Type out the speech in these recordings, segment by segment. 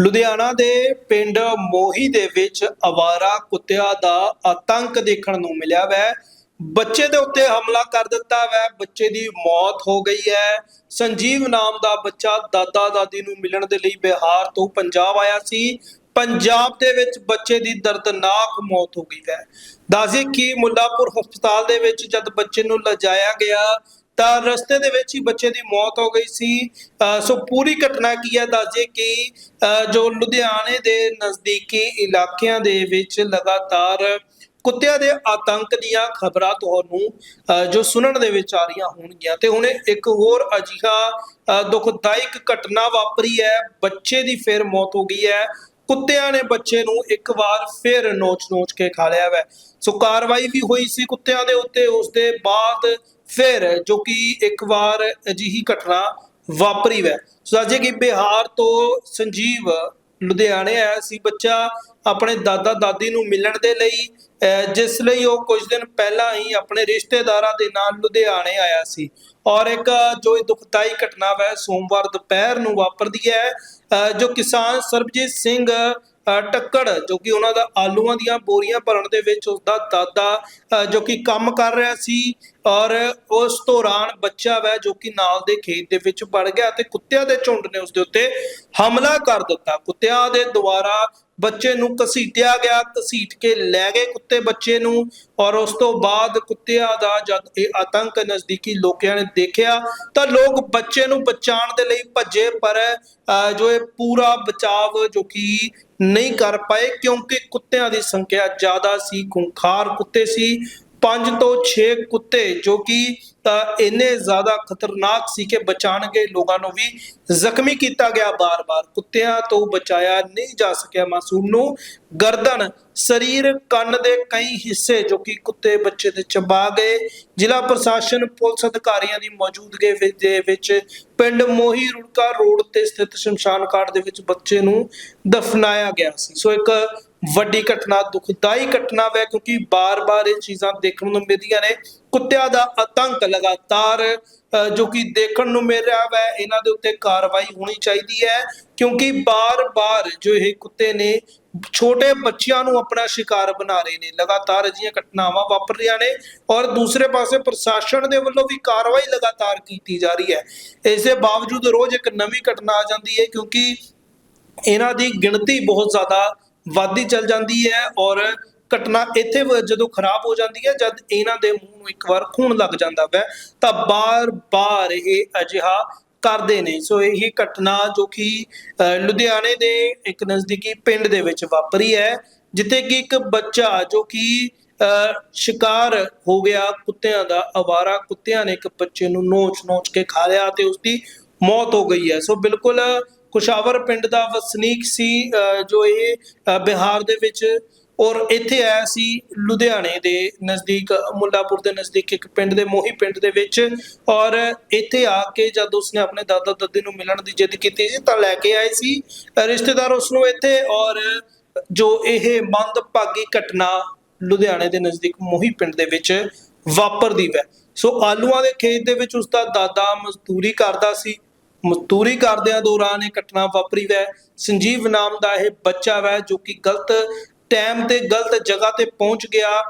ਲੁਧਿਆਣਾ ਦੇ ਪਿੰਡ ਮੋਹੀ ਦੇ ਵਿੱਚ ਅਵਾਰਾ ਕੁੱਤਿਆਂ ਦਾ ਆਤੰਕ ਦੇਖਣ ਨੂੰ ਮਿਲਿਆ ਵੈ। ਬੱਚੇ ਦੇ ਉੱਤੇ ਹਮਲਾ ਕਰ ਦਿੱਤਾ ਵੈ। ਬੱਚੇ ਦੀ ਮੌਤ ਹੋ ਗਈ ਹੈ। ਸੰਜੀਵ ਨਾਮ ਦਾ ਬੱਚਾ ਦਾਦਾ ਦਾਦੀ ਨੂੰ ਮਿਲਣ ਦੇ ਲਈ ਬਿਹਾਰ ਤੋਂ ਪੰਜਾਬ ਆਇਆ ਸੀ। ਪੰਜਾਬ ਦੇ ਵਿੱਚ ਬੱਚੇ ਦੀ ਦਰਦਨਾਕ ਮੌਤ ਹੋ ਗਈ ਹੈ ਦੱਸਦੇ ਕਿ ਮੁੱਲਾਪੁਰ ਹਸਪਤਾਲ ਦੇ ਵਿੱਚ ਜਦ ਬੱਚੇ ਨੂੰ ਲਿਜਾਇਆ ਗਿਆ ਤਾਂ ਰਸਤੇ ਦੇ ਵਿੱਚ ਹੀ ਬੱਚੇ ਦੀ ਮੌਤ ਹੋ ਗਈ ਸੀ। ਸੋ ਪੂਰੀ ਘਟਨਾ ਕੀ ਹੈ? ਦੱਸਦੇ ਕਿ ਜੋ ਲੁਧਿਆਣੇ ਦੇ ਨਜ਼ਦੀਕੀ ਇਲਾਕਿਆਂ ਦੇ ਵਿੱਚ ਲਗਾਤਾਰ ਕੁੱਤਿਆਂ ਦੇ ਆਤੰਕ ਦੀਆਂ ਖਬਰਾਂ ਤੁਹਾਨੂੰ ਜੋ ਸੁਣਨ ਦੇ ਵਿੱਚ ਆ ਰਹੀਆਂ ਹੋਣਗੀਆਂ। ਤੇ ਹੁਣ ਇੱਕ ਹੋਰ ਅਜਿਹਾ, ਅਹ ਦੁਖਦਾਇਕ ਘਟਨਾ ਵਾਪਰੀ ਹੈ। ਬੱਚੇ ਦੀ ਫਿਰ ਮੌਤ ਹੋ ਗਈ ਹੈ। ਕੁੱਤਿਆਂ ਨੇ ਬੱਚੇ ਨੂੰ ਇੱਕ ਵਾਰ ਫਿਰ ਨੋਚ-ਨੋਚ ਕੇ ਖਾ ਲਿਆ ਵੈ। ਸੋ ਕਾਰਵਾਈ ਵੀ ਹੋਈ ਸੀ ਕੁੱਤਿਆਂ ਦੇ ਉੱਤੇ। ਉਸ ਦੇ ਬਾਅਦ ਫਿਰ ਜੋ ਕਿ ਇੱਕ ਵਾਰ ਅਜਿਹੀ ਘਟਨਾ ਵਾਪਰੀ ਵੈ। ਸੋ ਅਜੇ ਕਿ ਬਿਹਾਰ ਤੋਂ ਸੰਜੀਵ ਲੁਧਿਆਣੇ ਆਇਆ ਸੀ। ਬੱਚਾ ਆਪਣੇ ਦਾਦਾ ਦਾਦੀ ਨੂੰ ਮਿਲਣ ਦੇ ਲਈ ਜਿਸ ਲਈ ਉਹ ਕੁਝ ਦਿਨ ਪਹਿਲਾਂ ਹੀ ਆਪਣੇ ਰਿਸ਼ਤੇਦਾਰਾਂ ਦੇ ਨਾਲ ਲੁਧਿਆਣੇ ਆਇਆ ਸੀ। ਔਰ ਇੱਕ ਜੋ ਇਹ ਦੁਖਦਾਈ ਘਟਨਾ ਹੈ ਸੋਮਵਾਰ ਦੁਪਹਿਰ ਨੂੰ ਵਾਪਰਦੀ ਹੈ, ਅਹ, ਜੋ ਕਿਸਾਨ ਸਰਬਜੀਤ ਸਿੰਘ ਟੱਕੜ, ਜੋ ਕਿ ਉਹਨਾਂ ਦਾ ਆਲੂਆਂ ਦੀਆਂ ਬੋਰੀਆਂ ਭਰਨ ਦੇ ਵਿੱਚ ਉਸ ਦਾ ਦਾਦਾ, ਅਹ, ਜੋ ਕਿ ਕੰਮ ਕਰ ਰਿਹਾ ਸੀ ਔਰ ਉਸ ਦੌਰਾਨ ਬੱਚਾ ਵੈ ਜੋ ਕਿ ਨਾਲ ਦੇ ਖੇਤ ਦੇ ਵਿੱਚ ਵੜ ਗਿਆ ਤੇ ਕੁੱਤਿਆਂ ਦੇ ਝੁੰਡ ਨੇ ਉਸ ਦੇ ਉੱਤੇ ਹਮਲਾ ਕਰ ਦਿੱਤਾ। ਕੁੱਤਿਆਂ ਦੇ ਦੁਆਰਾ ਬੱਚੇ ਨੂੰ ਘਸੀਟਿਆ ਗਿਆ ਘਸੀਟ ਕੇ ਲੈ ਗਏ ਕੁੱਤੇ ਬੱਚੇ ਨੂੰ ਔਰ ਉਸ ਤੋਂ ਬਾਅਦ ਕੁੱਤਿਆਂ ਦਾ ਜਦ ਇਹ ਆਤੰਕ ਨਜ਼ਦੀਕੀ ਲੋਕਾਂ ਨੇ ਦੇਖਿਆ ਤਾਂ ਲੋਕ ਬੱਚੇ ਨੂੰ ਬਚਾਉਣ ਦੇ ਲਈ ਭੱਜੇ ਪਰ ਅਹ, ਜੋ ਇਹ ਪੂਰਾ ਬਚਾਵ ਜੋ ਕਿ ਨਹੀਂ ਕਰ ਪਾਏ ਕਿਉਂਕਿ ਕੁੱਤਿਆਂ ਦੀ ਸੰਖਿਆ ਜ਼ਿਆਦਾ ਸੀ ਖੁੰਖਾਰ ਕੁੱਤੇ ਸੀ। 5 ਤੋਂ 6 ਕੁੱਤੇ ਜੋ ਕਿ ਇੰਨੇ ਜ਼ਿਆਦਾ ਖਤਰਨਾਕ ਸੀ ਕਿ ਬਚਾਣਗੇ ਲੋਕਾਂ ਨੂੰ ਵੀ ਜ਼ਖਮੀ ਕੀਤਾ ਗਿਆ ਬਾਰ-ਬਾਰ। ਕੁੱਤਿਆਂ ਤੋਂ ਬਚਾਇਆ ਨਹੀਂ ਜਾ ਸਕਿਆ ਮਾਸੂਮ ਨੂੰ। ਗਰਦਨ, ਸਰੀਰ, ਕੰਨ ਦੇ ਕਈ ਹਿੱਸੇ ਜੋ ਕਿ ਕੁੱਤੇ ਬੱਚੇ ਦੇ ਚਬਾ ਗਏ। ਜ਼ਿਲ੍ਹਾ ਪ੍ਰਸ਼ਾਸਨ, ਪੁਲਿਸ ਅਧਿਕਾਰੀਆਂ ਦੀ ਮੌਜੂਦਗੀ ਦੇ ਵਿੱਚ ਪਿੰਡ ਮੋਹੀ ਰੁੜਕਾ ਰੋਡ ਤੇ ਸਥਿਤ ਸ਼ਮਸ਼ਾਨ ਘਾਟ ਦੇ ਵਿੱਚ ਬੱਚੇ ਨੂੰ ਦਫਨਾਇਆ ਗਿਆ ਸੀ। ਸੋ ਇੱਕ ਵੱਡੀ ਘਟਨਾ, ਦੁਖਦਾਈ ਘਟਨਾ ਹੈ ਕਿਉਂਕਿ ਬਾਰ-ਬਾਰ ਇਹ ਚੀਜ਼ਾਂ ਦੇਖਣ ਨੂੰ ਮਿਲਦੀਆਂ ਨੇ। ਕੁੱਤਿਆਂ ਦਾ ਆਤੰਕ ਲਗਾਤਾਰ ਜੋ ਕਿ ਦੇਖਣ ਨੂੰ ਮਿਲ ਰਿਹਾ ਹੈ ਇਹਨਾਂ ਦੇ ਉੱਤੇ ਕਾਰਵਾਈ ਹੋਣੀ ਚਾਹੀਦੀ ਹੈ, ਕਿਉਂਕਿ ਬਾਰ-ਬਾਰ ਜੋ ਇਹ ਕੁੱਤੇ ਨੇ, ਛੋਟੇ ਬੱਚਿਆਂ ਨੂੰ ਆਪਣਾ ਸ਼ਿਕਾਰ ਬਣਾ ਰਹੇ ਨੇ। ਲਗਾਤਾਰ ਅਜਿਹੀਆਂ ਘਟਨਾਵਾਂ ਵਾਪਰ ਰਹੀਆਂ ਨੇ ਔਰ ਦੂਸਰੇ ਪਾਸੇ ਪ੍ਰਸ਼ਾਸਨ ਦੇ ਵੱਲੋਂ ਵੀ ਕਾਰਵਾਈ ਲਗਾਤਾਰ ਕੀਤੀ ਜਾ ਰਹੀ ਹੈ। ਇਸ ਦੇ ਬਾਵਜੂਦ ਰੋਜ਼ ਇੱਕ ਨਵੀਂ ਘਟਨਾ ਆ ਜਾਂਦੀ ਹੈ, ਕਿਉਂਕਿ ਇਹਨਾਂ ਦੀ ਗਿਣਤੀ ਬਹੁਤ ਜ਼ਿਆਦਾ ਵੱਧਦੀ ਚੱਲ ਜਾਂਦੀ ਹੈ ਔਰ ਘਟਨਾ ਇੱਥੇ ਜਦੋਂ ਖਰਾਬ ਹੋ ਜਾਂਦੀ ਹੈ ਜਦ ਇਹਨਾਂ ਦੇ ਮੂੰਹ ਨੂੰ ਇੱਕ ਵਾਰ ਖੂਨ ਲੱਗ ਜਾਂਦਾ ਵੈ ਤਾਂ ਬਾਰ-ਬਾਰ ਇਹ ਅਜਿਹਾ ਕਰਦੇ ਨੇ। ਸੋ ਇਹ ਘਟਨਾ ਜੋ ਕਿ ਲੁਧਿਆਣੇ ਦੇ ਇੱਕ ਨਜ਼ਦੀਕੀ ਪਿੰਡ ਦੇ ਵਿੱਚ ਵਾਪਰੀ ਹੈ ਜਿੱਥੇ ਕਿ ਇੱਕ ਬੱਚਾ ਜੋ ਕਿ ਅ, ਸ਼ਿਕਾਰ ਹੋ ਗਿਆ ਕੁੱਤਿਆਂ ਦਾ ਅਵਾਰਾ ਕੁੱਤਿਆਂ ਨੇ ਇੱਕ ਬੱਚੇ ਨੂੰ ਨੋਚ-ਨੋਚ ਕੇ ਖਾ ਲਿਆ ਤੇ ਉਸ ਦੀ ਮੌਤ ਹੋ ਗਈ ਹੈ। ਸੋ ਬਿਲਕੁਲ ਕੁਸ਼ਾਵਰ ਪਿੰਡ ਦਾ ਵਸਨੀਕ ਸੀ ਅ, ਜੋ ਇਹ ਬਿਹਾਰ ਦੇ ਵਿੱਚ ਔਰ ਇੱਥੇ ਆਇਆ ਸੀ ਲੁਧਿਆਣੇ ਦੇ ਨਜ਼ਦੀਕ ਮੁੱਲਾਪੁਰ ਦੇ ਨਜ਼ਦੀਕ ਇੱਕ ਪਿੰਡ ਦੇ ਮੋਹੀ ਪਿੰਡ ਦੇ ਵਿੱਚ ਔਰ ਇੱਥੇ ਆ ਕੇ ਜਦ ਉਸਨੇ ਆਪਣੇ ਦਾਦਾ ਦਾਦੀ ਨੂੰ ਮਿਲਣ ਦੀ ਜਿੱਦ ਕੀਤੀ ਸੀ ਤਾਂ ਲੈ ਕੇ ਆਏ ਸੀ ਰਿਸ਼ਤੇਦਾਰ ਉਸ ਨੂੰ ਇੱਥੇ ਔਰ ਜੋ ਇਹ ਮੰਦਭਾਗੀ ਘਟਨਾ ਲੁਧਿਆਣੇ ਦੇ ਨਜ਼ਦੀਕ ਮੋਹੀ ਪਿੰਡ ਦੇ ਵਿੱਚ ਵਾਪਰਦੀ ਹੈ ਸੋ ਆਲੂਆਂ ਦੇ ਖੇਤ ਦੇ ਵਿੱਚ ਉਸ ਦਾ ਦਾਦਾ ਮਜ਼ਦੂਰੀ ਕਰਦਾ ਸੀ ਮਜ਼ਦੂਰੀ ਕਰਦਿਆਂ ਦੌਰਾਨ ਇਹ ਘਟਨਾ ਵਾਪਰੀ ਵੈ। ਸੰਜੀਵ ਨਾਮ ਦਾ ਇਹ ਬੱਚਾ ਵੈ ਜੋ ਕਿ ਗਲਤ ਟਾਈਮ ਤੇ ਗਲਤ ਜਗ੍ਹਾ ਤੇ ਪਹੁੰਚ ਗਿਆ।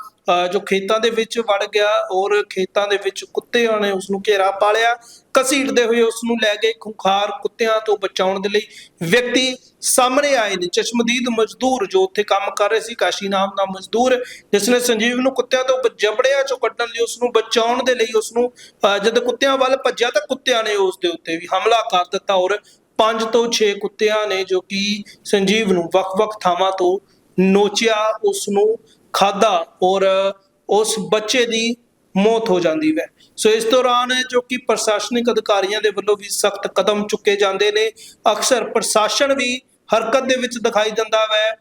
ਜੋ ਖੇਤਾਂ ਦੇ ਵਿੱਚ ਵੜ ਗਿਆ ਔਰ ਖੇਤਾਂ ਦੇ ਵਿੱਚ ਕੁੱਤਿਆਂ ਨੇ ਉਸ ਨੂੰ ਘੇਰਾ ਪਾ ਲਿਆ, ਘਸੀਟਦੇ ਹੋਏ ਉਸ ਨੂੰ ਲੈ ਗਏ ਖੁੰਖਾਰ ਕੁੱਤਿਆਂ ਤੋਂ ਬਚਾਉਣ ਦੇ ਲਈ। ਵਿਅਕਤੀ ਸਾਹਮਣੇ ਆਏ ਨੇ, ਚਸ਼ਮਦੀਦ ਮਜ਼ਦੂਰ ਜੋ ਉੱਥੇ ਕੰਮ ਕਰ ਰਹੇ ਸੀ, ਕਾਸ਼ੀ ਨਾਮ ਦਾ ਮਜ਼ਦੂਰ, ਜਿਸ ਨੇ ਸੰਜੀਵ ਨੂੰ ਕੁੱਤਿਆਂ ਤੋਂ ਜਬੜਿਆਂ ਚੋਂ ਕੱਢਣ ਲਈ ਉਸ ਨੂੰ ਬਚਾਉਣ ਦੇ ਲਈ ਉਸ ਨੂੰ ਜਦ ਕੁੱਤਿਆਂ ਵੱਲ ਭੱਜਿਆ ਤਾਂ ਕੁੱਤਿਆਂ ਨੇ ਉਸ ਦੇ ਉੱਤੇ ਵੀ ਹਮਲਾ ਕਰ ਦਿੱਤਾ ਔਰ 5 ਤੋਂ 6 ਕੁੱਤਿਆਂ ਨੇ ਜੋ ਕਿ ਸੰਜੀਵ ਨੂੰ ਵੱਖ-ਵੱਖ ਥਾਵਾਂ ਤੋਂ ਨੋਚਿਆ ਉਸ ਨੂੰ ਖਾਦਾ ਔਰ ਉਸ ਬੱਚੇ ਦੀ ਮੌਤ ਹੋ ਜਾਂਦੀ ਹੈ। ਸੋ ਇਸ ਦੌਰਾਨ ਜੋ ਕਿ ਪ੍ਰਸ਼ਾਸਨਿਕ ਅਧਿਕਾਰੀਆਂ ਦੇ ਵੱਲੋਂ ਵੀ ਸਖਤ ਕਦਮ ਚੁੱਕੇ ਜਾਂਦੇ ਨੇ। ਅਕਸਰ ਪ੍ਰਸ਼ਾਸਨ ਵੀ ਹਰਕਤ ਦੇ ਵਿੱਚ ਦਿਖਾਈ ਦਿੰਦਾ ਵੈ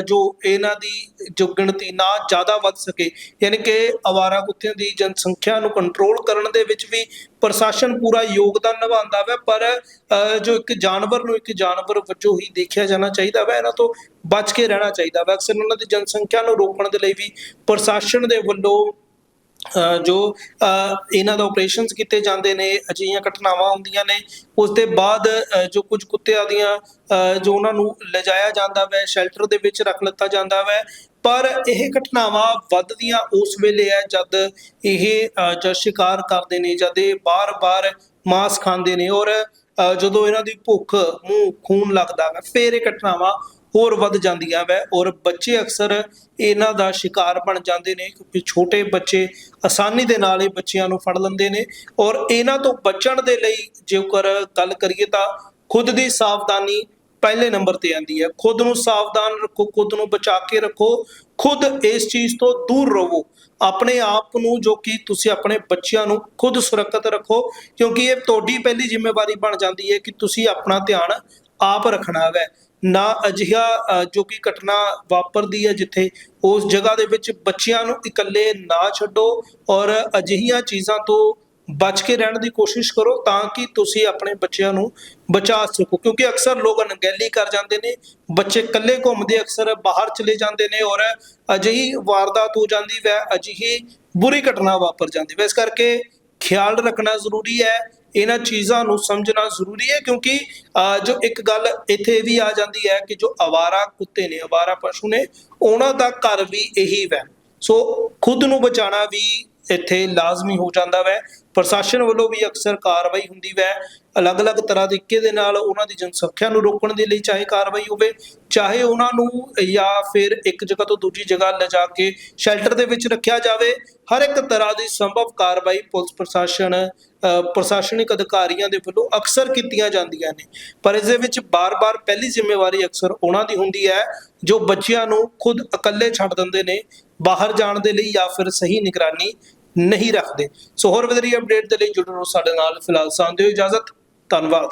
ਜੋ ਇਹਨਾਂ ਦੀ ਜੋ ਗਿਣਤੀ ਨਾ ਜ਼ਿਆਦਾ ਵੱਧ ਸਕੇ। ਯਾਨੀ ਕਿ ਅਵਾਰਾ ਕੁੱਤਿਆਂ ਦੀ ਜਨਸੰਖਿਆ ਨੂੰ ਕੰਟਰੋਲ ਕਰਨ ਦੇ ਵਿੱਚ ਵੀ ਪ੍ਰਸ਼ਾਸਨ ਪੂਰਾ ਯੋਗਦਾਨ ਨਿਭਾਉਂਦਾ ਵੈ, ਪਰ ਅਹ ਜੋ ਇੱਕ ਜਾਨਵਰ ਨੂੰ ਇੱਕ ਜਾਨਵਰ ਵਜੋਂ ਹੀ ਦੇਖਿਆ ਜਾਣਾ ਚਾਹੀਦਾ ਹੈ ਇਹਨਾਂ ਤੋਂ ਬਚ ਕੇ ਰਹਿਣਾ ਚਾਹੀਦਾ ਵੈ। ਅਕਸਰ ਉਹਨਾਂ ਦੀ ਜਨਸੰਖਿਆ ਨੂੰ ਰੋਕਣ ਦੇ ਲਈ ਵੀ ਪ੍ਰਸ਼ਾਸਨ ਦੇ ਵੱਲੋਂ ਜੋ ਇਹਨਾਂ ਦਾ ਆਪਰੇਸ਼ਨਸ ਕੀਤੇ ਜਾਂਦੇ ਨੇ ਅਜਿਹੀਆਂ ਘਟਨਾਵਾਂ ਹੁੰਦੀਆਂ ਨੇ ਉਸ ਦੇ ਬਾਅਦ ਜੋ ਕੁਝ ਕੁੱਤਿਆਂ ਦੀਆਂ ਜੋ ਉਹਨਾਂ ਨੂੰ ਲਿਜਾਇਆ ਜਾਂਦਾ ਵੈ ਸ਼ੈਲਟਰ ਦੇ ਵਿੱਚ ਰੱਖ ਲਿੱਤਾ ਜਾਂਦਾ ਵੈ ਪਰ ਇਹ ਘਟਨਾਵਾਂ ਵੱਧਦੀਆਂ ਉਸ ਵੇਲੇ ਹੈ ਜਦ ਇਹ ਜਦ ਸ਼ਿਕਾਰ ਕਰਦੇ ਨੇ ਜਦ ਇਹ ਬਾਰ-ਬਾਰ ਮਾंस ਖਾਂਦੇ ਨੇ ਔਰ ਅ, ਜਦੋਂ ਇਹਨਾਂ ਦੀ ਭੁੱਖ ਮੂੰਹ ਖੂਨ ਲੱਗਦਾ ਹੈ ਫੇਰ ਇਹ ਘਟਨਾਵਾਂ ਹੋਰ ਵੱਧ ਜਾਂਦੀਆਂ ਵੈ ਔਰ ਬੱਚੇ ਅਕਸਰ ਇਹਨਾਂ ਦਾ ਸ਼ਿਕਾਰ ਬਣ ਜਾਂਦੇ ਨੇ ਕਿਉਂਕਿ ਛੋਟੇ ਬੱਚੇ ਆਸਾਨੀ ਦੇ ਨਾਲ ਇਹ ਬੱਚਿਆਂ ਨੂੰ ਫੜ ਲੈਂਦੇ ਨੇ ਔਰ ਇਹਨਾਂ ਤੋਂ ਬਚਣ ਦੇ ਲਈ ਜੇਕਰ ਗੱਲ ਕਰੀਏ ਤਾਂ ਖੁਦ ਦੀ ਸਾਵਧਾਨੀ ਪਹਿਲੇ ਨੰਬਰ ਤੇ ਆਂਦੀ ਹੈ। ਖੁਦ ਨੂੰ ਸਾਵਧਾਨ ਰੱਖੋ, ਖੁਦ ਨੂੰ ਬਚਾ ਕੇ ਰੱਖੋ, ਖੁਦ ਇਸ ਚੀਜ਼ ਤੋਂ ਦੂਰ ਰਹੋ। ਆਪਣੇ ਆਪ ਨੂੰ ਜੋ ਕਿ ਤੁਸੀਂ ਆਪਣੇ ਬੱਚਿਆਂ ਨੂੰ ਖੁਦ ਸੁਰੱਖਿਅਤ ਰੱਖੋ ਕਿਉਂਕਿ ਇਹ ਤੁਹਾਡੀ ਪਹਿਲੀ ਜ਼ਿੰਮੇਵਾਰੀ ਬਣ ਜਾਂਦੀ ਹੈ ਕਿ ਤੁਸੀਂ ਆਪਣਾ ਧਿਆਨ ਆਪ ਰੱਖਣਾ ਹੈ ਨਾ ਅਜਿਹਾ ਜੋ ਕਿ ਘਟਨਾ ਵਾਪਰਦੀ ਹੈ ਜਿੱਥੇ ਉਸ ਜਗ੍ਹਾ ਦੇ ਵਿੱਚ ਬੱਚਿਆਂ ਨੂੰ ਇਕੱਲੇ ਨਾ ਛੱਡੋ ਔਰ ਅਜਿਹੀਆਂ ਚੀਜ਼ਾਂ ਤੋਂ ਬਚ ਕੇ ਰਹਿਣ ਦੀ ਕੋਸ਼ਿਸ਼ ਕਰੋ ਤਾਂ ਕਿ ਤੁਸੀਂ ਆਪਣੇ ਬੱਚਿਆਂ ਨੂੰ ਬਚਾ ਸਕੋ। ਕਿਉਂਕਿ ਅਕਸਰ ਲੋਕ ਅਣਗਹਿਲੀ ਕਰ ਜਾਂਦੇ ਨੇ, ਬੱਚੇ ਇਕੱਲੇ ਘੁੰਮਦੇ ਅਕਸਰ ਬਾਹਰ ਚਲੇ ਜਾਂਦੇ ਨੇ ਔਰ ਅਜਿਹੀ ਵਾਰਦਾਤ ਹੋ ਜਾਂਦੀ ਵੈ, ਅਜਿਹੀ ਬੁਰੀ ਘਟਨਾ ਵਾਪਰ ਜਾਂਦੀ ਵੈ। ਇਸ ਕਰਕੇ ਖਿਆਲ ਰੱਖਣਾ ਜ਼ਰੂਰੀ ਹੈ ਇਹਨਾਂ ਚੀਜ਼ਾਂ ਨੂੰ ਸਮਝਣਾ ਜ਼ਰੂਰੀ ਹੈ ਕਿਉਂਕਿ ਅਹ, ਜੋ ਇੱਕ ਗੱਲ ਇੱਥੇ ਇਹ ਵੀ ਆ ਜਾਂਦੀ ਹੈ ਕਿ ਜੋ ਅਵਾਰਾ ਕੁੱਤੇ ਨੇ ਅਵਾਰਾ ਪਸ਼ੂ ਨੇ ਉਹਨਾਂ ਦਾ ਘਰ ਵੀ ਇਹੀ ਵੈ। ਸੋ ਖੁਦ ਨੂੰ ਬਚਾਉਣਾ ਵੀ ਇੱਥੇ ਲਾਜ਼ਮੀ ਹੋ ਜਾਂਦਾ ਵੈ। ਪ੍ਰਸ਼ਾਸਨ ਵੱਲੋਂ ਵੀ ਅਕਸਰ ਕਾਰਵਾਈ ਹੁੰਦੀ ਵੈ। ਅਲੱਗ-ਅਲੱਗ ਤਰ੍ਹਾਂ ਦੇ ਤਰੀਕੇ ਦੇ ਨਾਲ ਉਹਨਾਂ ਦੀ ਜਨਸੰਖਿਆ ਨੂੰ ਰੋਕਣ ਦੇ ਲਈ ਚਾਹੇ ਕਾਰਵਾਈ ਹੋਵੇ, ਚਾਹੇ ਉਹਨਾਂ ਨੂੰ ਜਾਂ ਫਿਰ ਇੱਕ ਜਗ੍ਹਾ ਤੋਂ ਦੂਜੀ ਜਗ੍ਹਾ ਲਿਜਾ ਕੇ ਸ਼ੈਲਟਰ ਦੇ ਵਿੱਚ ਰੱਖਿਆ ਜਾਵੇ। ਹਰ ਇੱਕ ਤਰ੍ਹਾਂ ਦੀ ਸੰਭਵ ਕਾਰਵਾਈ ਪੁਲਿਸ ਪ੍ਰਸ਼ਾਸਨ ਪ੍ਰਸ਼ਾਸਨਿਕ ਅਧਿਕਾਰੀਆਂ ਦੇ ਵੱਲੋਂ ਅਕਸਰ ਕੀਤੀਆਂ ਜਾਂਦੀਆਂ ਨੇ। ਪਰ ਇਸ ਦੇ ਵਿੱਚ ਬਾਰ-ਬਾਰ ਪਹਿਲੀ ਜ਼ਿੰਮੇਵਾਰੀ ਅਕਸਰ ਉਹਨਾਂ ਦੀ ਹੁੰਦੀ ਹੈ, ਜੋ ਬੱਚਿਆਂ ਨੂੰ ਖੁਦ ਇਕੱਲੇ ਛੱਡ ਦਿੰਦੇ ਨੇ, ਬਾਹਰ ਜਾਣ ਦੇ ਲਈ ਜਾਂ ਫਿਰ ਸਹੀ ਨਿਗਰਾਨੀ ਨਹੀਂ ਰੱਖਦੇ। ਸੋ ਹੋਰ ਵਧੇਰੀ ਅਪਡੇਟ ਦੇ ਲਈ ਜੁੜੇ ਰਹੋ ਸਾਡੇ ਨਾਲ। ਫਿਲਹਾਲ ਸਾਨੂੰ ਦਿਓ ਇਜਾਜ਼ਤ। ਧੰਨਵਾਦ।